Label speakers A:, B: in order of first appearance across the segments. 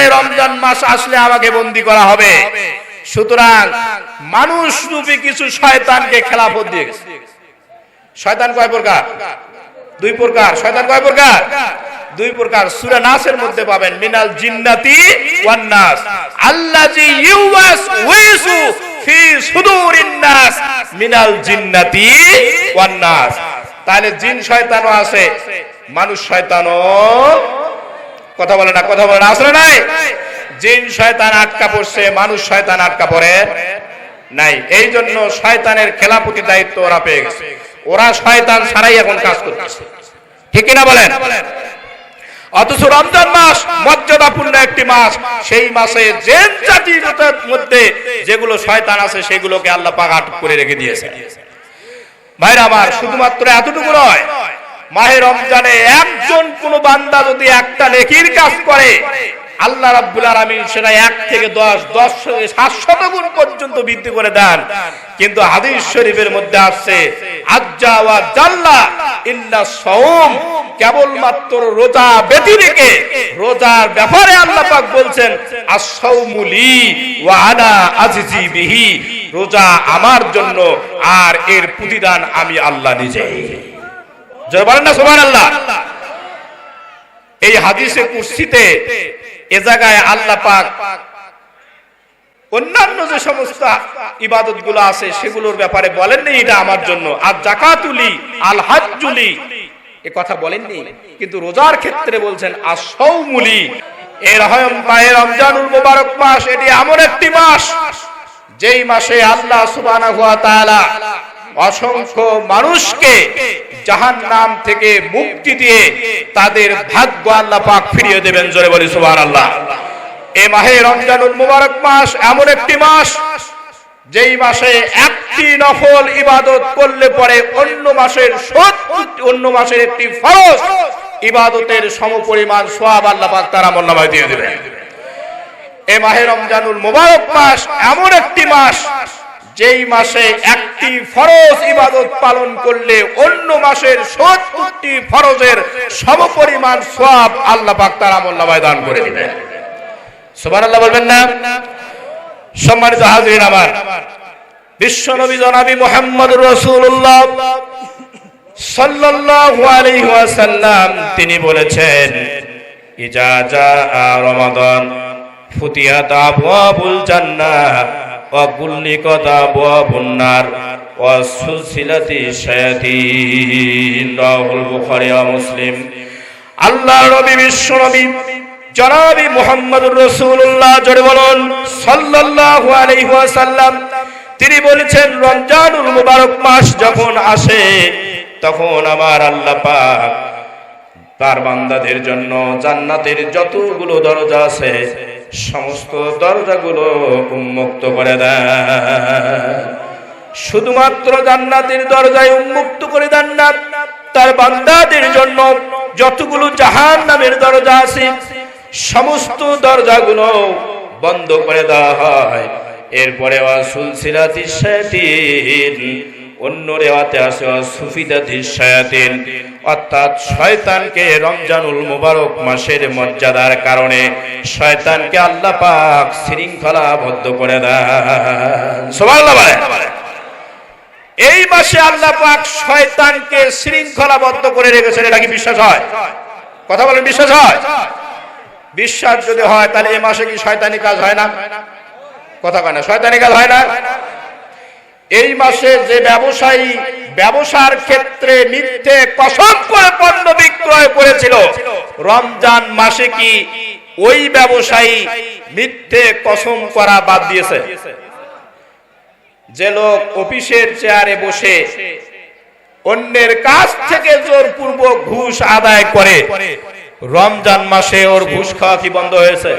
A: জানে রমজান মাস আসলে আমাকে বন্দি করা হবে। সুতরাং মানুষ রূপী কিছু শয়তানকে খেলাফত দিয়ে গেছে। শয়তান কয় প্রকার? দুই প্রকার। শয়তান কয় প্রকার? দুই প্রকার। সূরা নাসের মধ্যে পাবেন, মিনাল জিন্নাতি ওয়ান নাস। আল্লাজি ইউওয়াস উইসু ফি সুদুরিন নাস মিনাল জিন্নাতি ওয়ান নাস। তাহলে জিন শয়তানও আছে, মানুষ শয়তানও কথা বলে না, কথা বলে না, আসলে নাই। জিন শয়তান আটকা পড়ছে, মানুষ শয়তান আটকা পড়ে নাই। এই জন্য শয়তানের খেলাপতি দায়িত্ব ওরা পেয়ে গেছে। ওরা শয়তান ছাড়াই এখন কাজ করতেছে। ঠিক কিনা বলেন? অথচ রমজান মাস মর্যাদাপূর্ণ একটি মাস। সেই মাসে জেন জাতির মধ্যে যেগুলো শয়তান আছে, সেগুলোকে আল্লাহ পাক আটক করে রেখে দিয়েছে। ভাইরা আমার, শুধুমাত্র এতটুকু নয় মাহে রমজানে একজন কোন বান্দা যদি একটা নেকির কাজ করে, আল্লাহ রাব্বুল আলামিন সেটা এক থেকে দশ দশ থেকে সাতশত গুণ পর্যন্ত বৃদ্ধি করে দেন। কিন্তু হাদিস শরীফের মধ্যে আসছে, আজ্জা ওয়া জাল্লা ইল্লা সাওম, কেবলমাত্র রোজা ব্যতি রোজার ব্যাপারে আল্লাহ পাক বলছেন আস-সাওমুলি ওয়া আনা আজিজি বিহি। রোজা আমার জন্য আর এর প্রতিদান আমি আল্লাহ নিজেই। জয় বলেন না, সুবহানাল্লাহ। এই হাদিসে কুরসিতে এ জায়গায় আল্লাহ পাক অন্যান্য যে সমস্ত ইবাদতগুলো আছে, সেগুলোর ব্যাপারে বলেননি এটা আমার জন্য। আর জাকাতুলি আল হাজ্জুলি, এ কথা বলেননি, কিন্তু রোজার ক্ষেত্রে বলছেন আসৌমুলি রমজানুল মুবারক মাস, এটি এমন একটি মাস, যেই মাসে আল্লাহ সুবহানাহু ওয়া তাআলা অসংখ্য মানুষকে জাহান নাম থেকে মুক্তি দিয়ে তাদের ভাগ্য আল্লাহ পাক ফিরিয়ে দেবেন, জোরে বলি সুবহানাল্লাহ। এ মাহে রমজানুল মুবারক মাস এমন একটি মাস, যেই মাসে একটি নফল ইবাদত করলে পরে অন্য মাসের অন্য মাসের একটি ফরজ ইবাদতের সমপরিমাণ সোয়াব আল্লাহ পাক তার আমলনামায় দিয়ে দেবেন। এ মাহে রমজানুল মুবারক মাস এমন একটি মাস যেই মাসে একটি ফরজ ইবাদত পালন করলে অন্য মাসের সত্তরটি ফরজের সমপরিমাণ সোয়াব আল্লাহ পাক তার দান করে দিবেন। সুবহানাল্লাহ বলবেন না? সম্মানিত হাজরিন আমার, বিশ্ব নবী জনাবি মোহাম্মদ রসুল্লাহ সাল্লাল্লাহু আলাইহি ওয়াসাল্লাম, তিনি বলেছেন, ইজা জা রমাদান ফুতিয়াত আবওয়াবুল জান্নাহ নার ওয়া সুলসিলাতি শায়াতিন, রাহুল বুখারী মুসলিম। আল্লাহ নবী, বিশ্ব নবী, জনাবি মোহাম্মদুর রসুল্লাহ জোরে বলুন, সাল্লাল্লাহু আলাইহি ওয়াসাল্লাম। তিনি বলেছেন, রমজানুল মুবারক মাস যখন আসে, তখন আমার আল্লাহ পাক তার বান্দাদের জন্য জান্নাতের যতগুলো দরজা আছে সমস্ত দরজাগুলো উন্মুক্ত করে দেয়। শুধুমাত্র জান্নাতের দরজায় উন্মুক্ত করে দেন না, তার বান্দাদের জন্য যতগুলো জাহান নামের দরজা আছে, সমস্ত দরজাগুলো বন্ধ করে দেওয়া হয়। এরপরে সুলসিলাতি শায়াতিন অন্য রেওয়াতে আছে সুফিদাতি শায়াতিন। অর্থাৎ শয়তানকে রমজানুল মুবারক মাসের মর্যাদার কারণে শয়তানকে আল্লাহ পাক শৃঙ্খলাবদ্ধ করে বলেন এই মাসে আল্লাহ পাক শয়তানকে শৃঙ্খলাবদ্ধ করে রেখেছেন, এটা কি বিশ্বাস হয়? কথা বলেন, বিশ্বাস হয়? বিশ্বাস যদি হয়, তাহলে এই মাসে কি শয়তানি কাজ হয় না? কথা কয় না, শয়তানি কাজ হয় না? এই মাসে যে ব্যবসায়ী ব্যবসার ক্ষেত্রে মিথ্যে কসম করে পণ্য বিক্রয় করেছিল, রমজান মাসে কি ওই ব্যবসায়ী মিথ্যে কসম করা বাদ দিয়েছে? যে লোক অফিসের চেয়ারে বসে অন্যের কাছ থেকে জোরপূর্বক ঘুষ আদায় করে, রমজান মাসে ওর ঘুষ খাওয়া কি বন্ধ হয়েছে?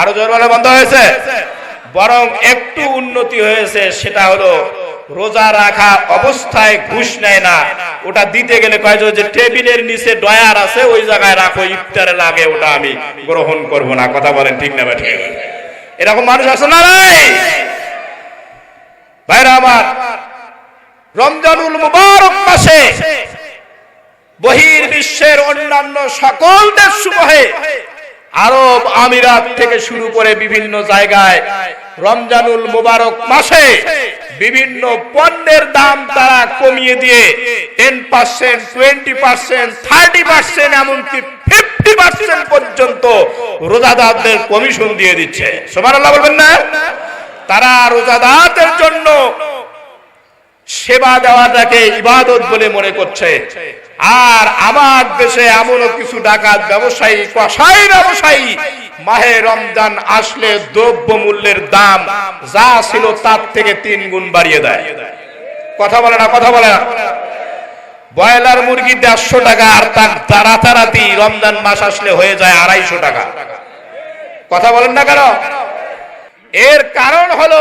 A: আরও জোর বন্ধ হয়েছে? বরং একটু উন্নতি হয়েছে, সেটা হলো রোজা রাখা অবস্থায় ঘুষ নেয় না। ওটা দিতে গেলে কয় যে টেবিলের নিচে ডয়ার আছে, ওই জায়গায় রাখো, ইফতারে লাগে, ওটা আমি গ্রহণ করব না। কথা বলেন ঠিক না ঠিক এরকম মানুষ আছে না নাই? ভাইরা আমার, রমজানুল মুবারক মাসে বহির বিশ্বের অন্যান্য সকল দেশ সমূহে আরব আমিরাত থেকে শুরু করে বিভিন্ন জায়গায় রমজানুল মুবারক মাসে বিভিন্ন পণ্যের দাম তারা কমিয়ে দিয়ে ten percent twenty percent thirty percent এমনকি ফিফটি পার্সেন্ট পর্যন্ত রোজাদারদের কমিশন দিয়ে দিচ্ছে। সবার আল্লাহ বলবেন না? তারা রোজাদারদের জন্য সেবা দেওয়াটাকে ইবাদত বলে মনে করছে। আর আমার দেশে এমনও কিছু ডাকাত ব্যবসায়ী কষাই ব্যবসায়ী, মাহে রমজান আসলে দ্রব্য মূল্যের দাম যা ছিল তার থেকে তিন গুণ বাড়িয়ে দেয়। কথা বলে না, কথা বলে না। ব্রয়লার মুরগি দেড়শো টাকা আর তার রাতারাতি রমজান মাস আসলে হয়ে যায় আড়াইশো টাকা। কথা বলেন না কেন? এর কারণ হলো